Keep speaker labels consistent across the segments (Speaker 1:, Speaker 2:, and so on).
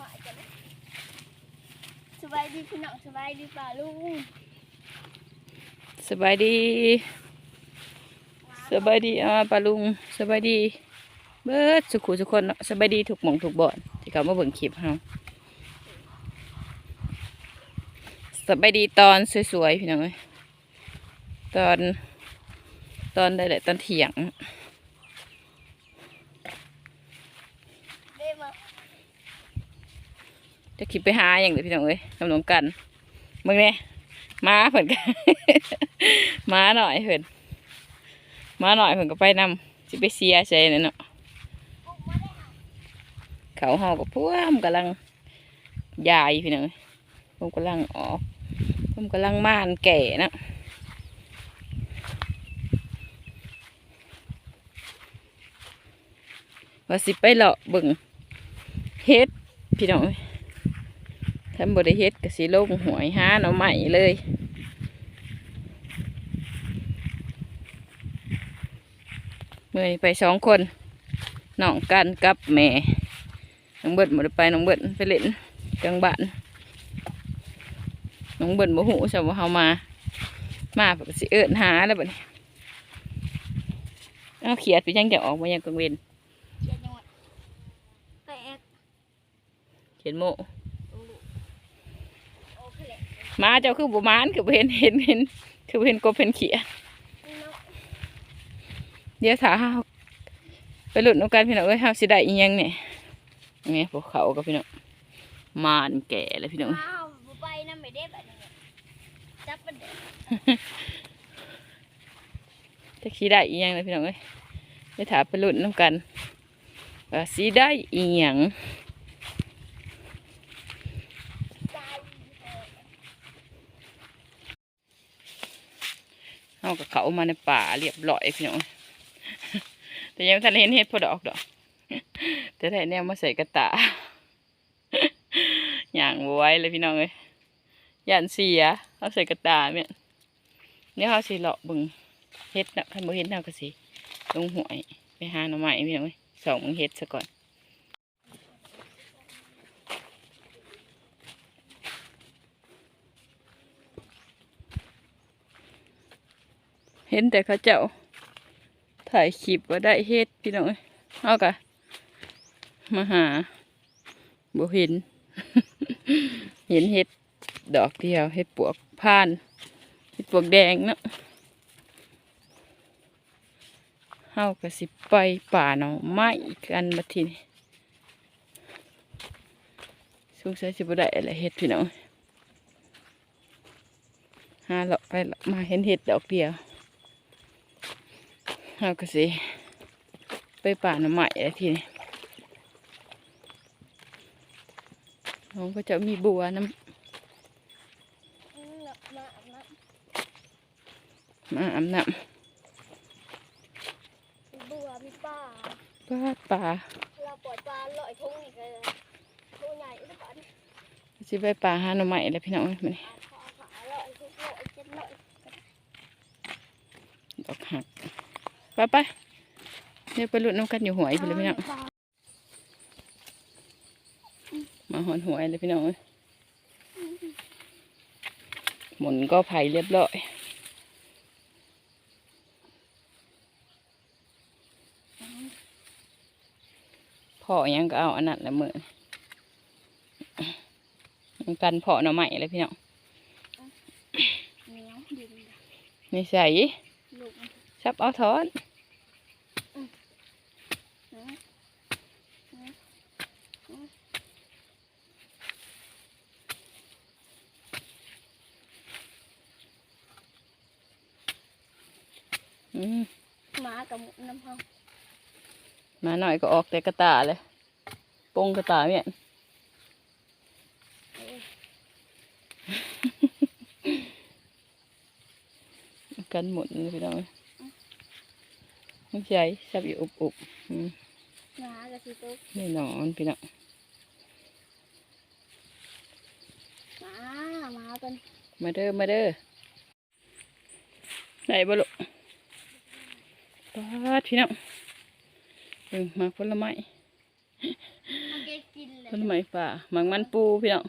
Speaker 1: หายกันนะสบายดีพี่น้องสบายดีป่าลุง
Speaker 2: สบายดีสบายดีอ่าปาลุงสบายดี เบิดสุขุสุกคนเนาะสบายดีถูกหมองถูกบ่อนที่เขามาเบิ่งคลิปเฮาสบายดีตอนสวยๆพี่น้องเอ้ยตอนตอนได้แหละตอนเที่ยง
Speaker 1: เด้มา
Speaker 2: จะคิดไปหาอย่างเดียวพี่น้องเอ้ยกำลังกันมึงเนี่ยมาเพิ่นกันมาหน่อยเพิ่นมาหน่อยเพิ่นก็ไปนำสิไปเสียใจนั่นเนาะ
Speaker 1: ปุ๊กมาหา
Speaker 2: เขาเฮากับพวมกำลังยายพี่น้องเอ้ยผมกำลังออกผมกำลังม่านแก่นะว่าสิไปเลาะบิ่งเฮ็ดพี่น้อง เอ้ยถ้าบ่ได้เฮ็ดก็สิลงหวยหาหน่อไม้เลยเมื่อนี้ไปสองคนน้องกันกับแม่น้องเบิดบ่ได้ไปน้องเบิดไปเล่นกลางบ้านน้องเบิดบ่ฮู้ซะว่าเฮามามาเพิ่นก็สิเอิ้นหาแล้วบัดนี้เอาเขียดไปจังจะออกมายังกังเวน
Speaker 1: เชียร์จังหวัดไปแอก
Speaker 2: เขียนโม
Speaker 1: โอเคเลย
Speaker 2: มาเจ้าคือบ่มานคือบ่เห็นเห็นเห็นคือบ่เห็นกบเห็นเขียด
Speaker 1: เนาะ
Speaker 2: เดี๋ยวถ้าเฮาไปลุ้นนำกันพี่น้องเอ้ยเฮาสิได้อีหยังเนี่ยนี่พวกเขากับพี่น้องมานแก่เลยพี่น้อง
Speaker 1: อ้าวบ่ไปนะไม่ได้แบบนี้จับมันเด้อ
Speaker 2: จะสิได้อีหยังเลยพี่น้องเอ้ยเดี๋ยวถ้าไปลุ้นนำกันว่าสิได้อีหยัง
Speaker 1: ตาย
Speaker 2: เอากับเขามาในป่าเรียบร้อยพี่น้องแต่ยังไม่ทันเห็นเห็ดพอดอกดอกแต่แท้แนวมาใส่กระตาอย่างไหว้เลยพี่น้องเอ้ยยันเสียเอาใส่กระตาเนี่ยเดี๋ยเขาสิเลาะบึงเฮ็ดนะคันบ่เฮ็ดเราก็สิลงหวยไปหาหน่อไม้พี่น้องเอ้ยสองมึงเฮ็ดซะก่อน ห็นแต่เขาเจ้า ถ่ายคลิปว่าได้เฮ็ดพี่น้องเอากะมาหาบ่เห็น เห็นเห็ดดอกเดียวเห็ดปวกพานเห็ดปวกแดงเนาะเฮากะสิไปป่าหนองไม้กันบัดทีนี้สงสัยสิบ่ได้อะไรเห็ดพี่น้องหาเลาะไปเลาะมาเห็นเห็ดดอกเดียว เราก็สิไปป่าหน่อไม้แล้วทีนี้น้องก็จะมีบัวน้
Speaker 1: อืมเนาะมาอาบน้ำ
Speaker 2: มาอาบน้ำ
Speaker 1: มีบัวมีป่าำ
Speaker 2: ปลาป่า
Speaker 1: เราปล่อยปลาลอยทุ่งนี่ก็ทุ่งใหญ่ทุกคน
Speaker 2: สิไปป่าหาหน่อไม้แล้วพี่น้องมัน
Speaker 1: ขาขาลอยทุกลอยเจ็ดลอย
Speaker 2: ดอกหัก ไปไปเดี๋ยวไปลุ้นน้ำกันอยู่หวยพี่เลยพี่น้องมาหอนหวยเลยพี่น้องเอ้ยหมุนก็ไผ่เรียบร้อยพ่อยังก็เอาอันนั้นแหละมือนี่กันพ่อหน่อไม้เลยพี่น้อง
Speaker 1: เหนียวดิน
Speaker 2: นี่ใส่
Speaker 1: ลูกมัน
Speaker 2: ชับเอาถอน อืม
Speaker 1: หมากับน้ำพอง
Speaker 2: มาหน่อยก็ออกแต่กระตาเลยปงกระตาเนี่ยกันหมุนเลยพี่น้องไม่ใช่ชับอยู่อุบอุบๆอืม
Speaker 1: หมากับสีตุ๊ก
Speaker 2: แน่นอนพี่น้อง
Speaker 1: หมาหมากัน
Speaker 2: มาเด้อมาเด้อได้บ่ลูก ปาดพี่น้องเออมาผลไม้
Speaker 1: มันจะกินเลย
Speaker 2: นไม้ป่าหมังมันปูพี่น้อง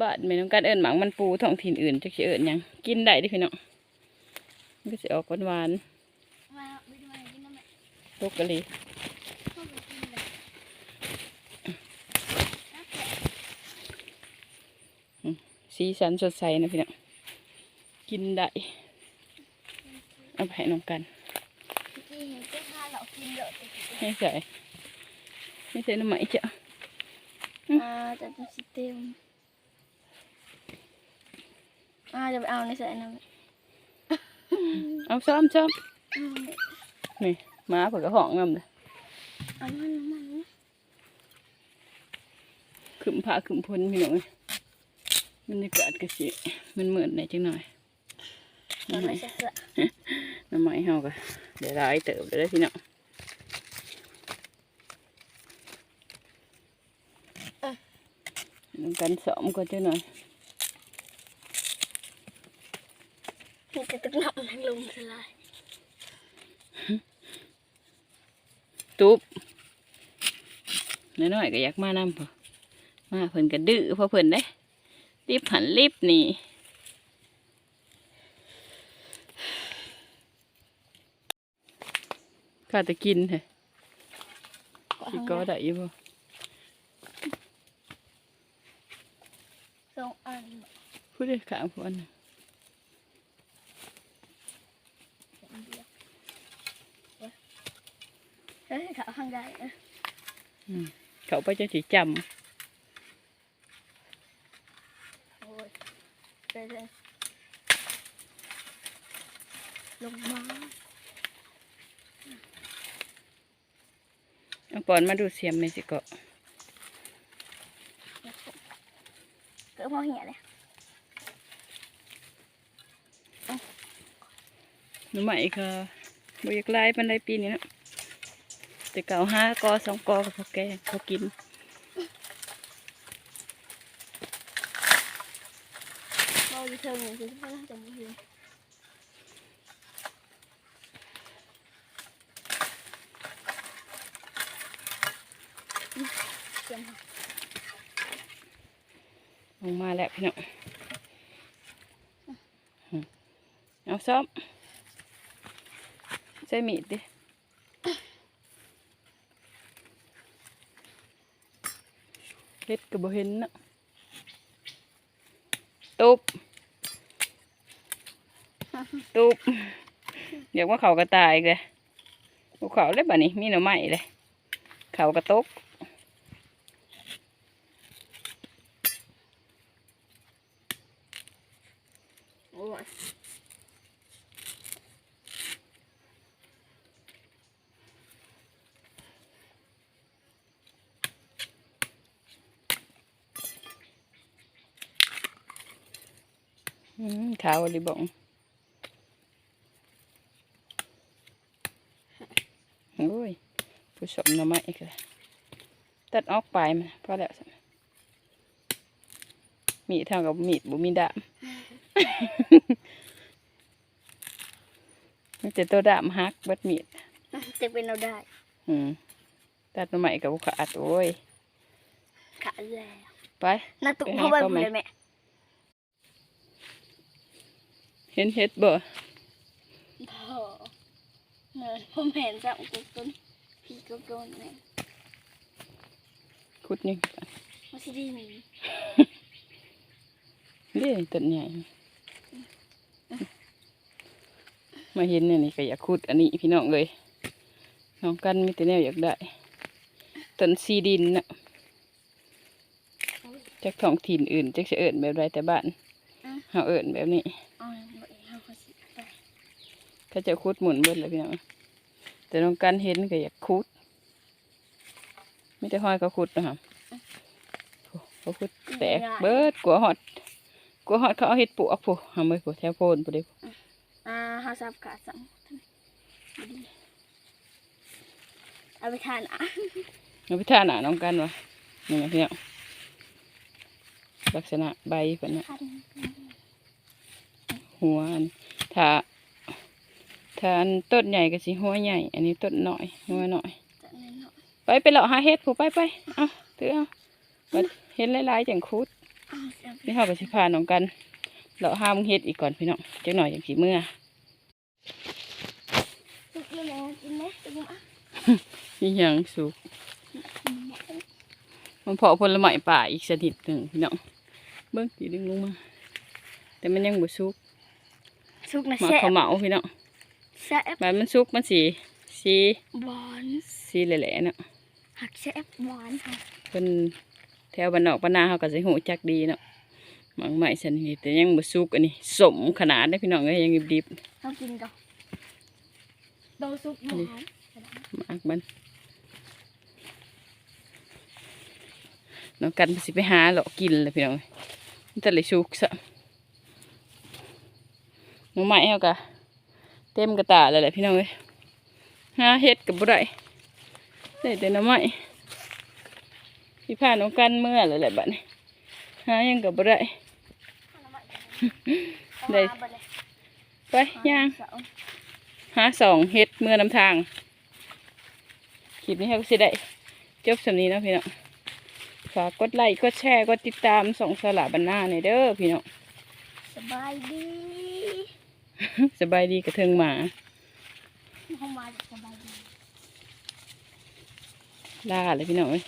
Speaker 2: บ้านแม่น้องการเอิญหมังมันปูท้องถิ่นอื่นจะเอิญหยังกินได้เดิพี่น้องมันก็จะออกหวาน
Speaker 1: มาไปดูอะไรกินน้ำแม่
Speaker 2: ๆตกกะลี
Speaker 1: เข้าไปกินเลยน้ำแกะ
Speaker 2: สีสันสดใสนะพี่น้องกินได้ เอาไปให้น้องกัน
Speaker 1: ที่เห็นเจ้าข้าเรากินเยอะติด
Speaker 2: ให้ใส่ไม่ใส่น้ำไหมจ้ะ
Speaker 1: อ่าจะเป็นสิเต็มอ่าจะไปเอาในใส่น้ำ
Speaker 2: เอาซ้อมซ้อม
Speaker 1: อืม
Speaker 2: นี่หมาเผื่อกระห้องนำเลย
Speaker 1: เอามันมัน
Speaker 2: ขึ้นผ้าขึ้นพลพี่น้องเอ้ยบรรยากาศก็สิมันเหมือนไหนจังหน่อย
Speaker 1: เอา
Speaker 2: น้ำไหม
Speaker 1: ไม่ใช่เสือ
Speaker 2: น้ำไหมเฮาก็เดี๋ยวหลายเติบเลยเด้อพี่น้องน้องกันสอมก็จังหน่อย
Speaker 1: มีแต่ตึกหนักนั่งลงสลาย
Speaker 2: ตุ๊บน้อยๆก็อยากมานำพอมาเพิ่นก็ดื้อเพราะเพิ่นเด้รีบหันรีบหนี่ ข้าจะกินเหรอสิก็ได้อยู่บ่
Speaker 1: สองอัน
Speaker 2: พูดได้ข้างพอนง
Speaker 1: อันเดียวเฮ้ยเขาข้างใดเอ้ย
Speaker 2: เขาไปจะสิจ
Speaker 1: โอ้ยไปเลยลงมาำ
Speaker 2: เอาปอนมาดูเสียมไหมสิเก็
Speaker 1: เกิดพอเหี้ยเลย
Speaker 2: หนูใหม่ก็บ่อยากไล่ปันไดปีนี้นะแต่เก่าห้ากอสองกอกับพอแกเขากิน
Speaker 1: เราจะเชิญหนึ่งคือพ่อจะมาเห็น เตรียม
Speaker 2: ลงมาแล้วพี่น้องเอาซ้อมใส่มีดดิเล็ดก็บ่เห็นนะตุบตุบเดี๋ยวว่าเขาก็ตายเลยภูเขาเลยบ่นี้มีหน่อไม้เลย เขากระตก
Speaker 1: โอ้ย
Speaker 2: อืมขาวลิบองโอ้ย ผู้ชมหน่อไม้อีกเลยตัดออกไปมันพอแล้วมีเท่ากับมีดบุมีดาม มันจะตัวดามฮักเบัดมีด
Speaker 1: จะเป็นเราได้
Speaker 2: อืมตัดหน่อไม้กับบุขาดโอ้ย
Speaker 1: ขาดแล้ว
Speaker 2: ไป
Speaker 1: น่าตุก
Speaker 2: ไปหา
Speaker 1: เข้าไป
Speaker 2: เข้าไหม
Speaker 1: เลยแม่
Speaker 2: เห็นเห็ดบ่
Speaker 1: พอเนยผมเห็นจับกุกต้นพี่กุกต้นเนี่ย
Speaker 2: คุดนี่
Speaker 1: มันสิดีหนึ่ง
Speaker 2: นี่ต้นใหญ่ มาเห็นอันนี่ก็อยากคุดอันนี้พี่น้องเลยน้องกันมีแต่แนวอยากได้ต้นซีดินนะจากท้องถิ่นอื่นจากจะเอิญแบบไรแต่บ้านเฮาเอิญแบบนี้
Speaker 1: เขา
Speaker 2: จะคุดหมุนเบิดเลยพี่น้องแต่น้องกันเห็นก็อยากคุดไม่ได้ห้อยเขาคุดนะครับเขาคุดแตกเบิดกลัวหอดกลัวหอดเขาเอาเห็ดปลวกผู้หามือผู้แถวโพนผู้เดียว
Speaker 1: อ่าเขาสับขาสังเอาไปทานอะ
Speaker 2: เอาไปท่าหนาน้องกันวะนี่นะพี่น้องลักษณะใบเป็นน่ะหัวอันถ้าถ้าอันต้นใหญ่ก็สิหัวใหญ่ อันนี้ต้นน้อยหัวน้อย
Speaker 1: จะเล่นหน่อย
Speaker 2: ไปไปเลาะหาเห็ดผูไปไปเอาเตื้อบัดเห็นหลายๆจังคุด
Speaker 1: อ้าวเสียบ
Speaker 2: นี่เฮาก็สิพาน้องกันเลาะหามเฮ็ดอีกก่อนพี่น้องจักหน่อยจังสิเมื่อ
Speaker 1: สุกเลย นะกินไหมสุกมั้ย
Speaker 2: มีหยังสุกมันเพาะผลไม้ป่าอีกชนิดหนึ่งพี่น้องเบิ่งสิดึงลงมา แต่มันยังบ่สุก
Speaker 1: สุกนะ
Speaker 2: หมา
Speaker 1: แซ่
Speaker 2: ข้าว
Speaker 1: บ
Speaker 2: เหมาพี่น้อง
Speaker 1: แซ่บ
Speaker 2: บัดมันสุกมันสีสี
Speaker 1: หวาน
Speaker 2: สีแหล่ๆเนาะ
Speaker 1: หักแซ่บหวานค่ะ
Speaker 2: เพิ่นแถวบ้านนอกบ้านนาเฮาก็สิฮู้จักดีเนาะหมากไม้ชนิดนี้แต่ยังบ่สุกอันนี้สมขนาดเด้อพี่น้องเอ้ยยังดิบๆ
Speaker 1: เรากินกัน โดซุปหวาน
Speaker 2: มากมันน้องกันสิไปหาเลาะกินเลยพี่น้องมันจะเลยชุกซะหน้องใหม่เขากะเต็มกระตาเลยแหละพี่น้องเอ้ยหาเห็ดกับบ่ได้ได้แต่หน้องใหม่ที่ผ่านน้องกันเมื่อเลยแหละบัดนี้หาหยังกับบ่ได้ได้ไปย่าง หาสองเฮ็ดเมื่อนำทางคลิปนี้เขาก็สิได้จบสำนี้เนาะพี่น้องฝากกดไลค์กดแชร์กดติดตามส่องสละบันหน้าในอยเด้อพี่น้อง
Speaker 1: สบายดี
Speaker 2: สบายดีกระเทิงหมา
Speaker 1: เข้ามาสบายดี
Speaker 2: ลาเลยพี่น้องเอ้ย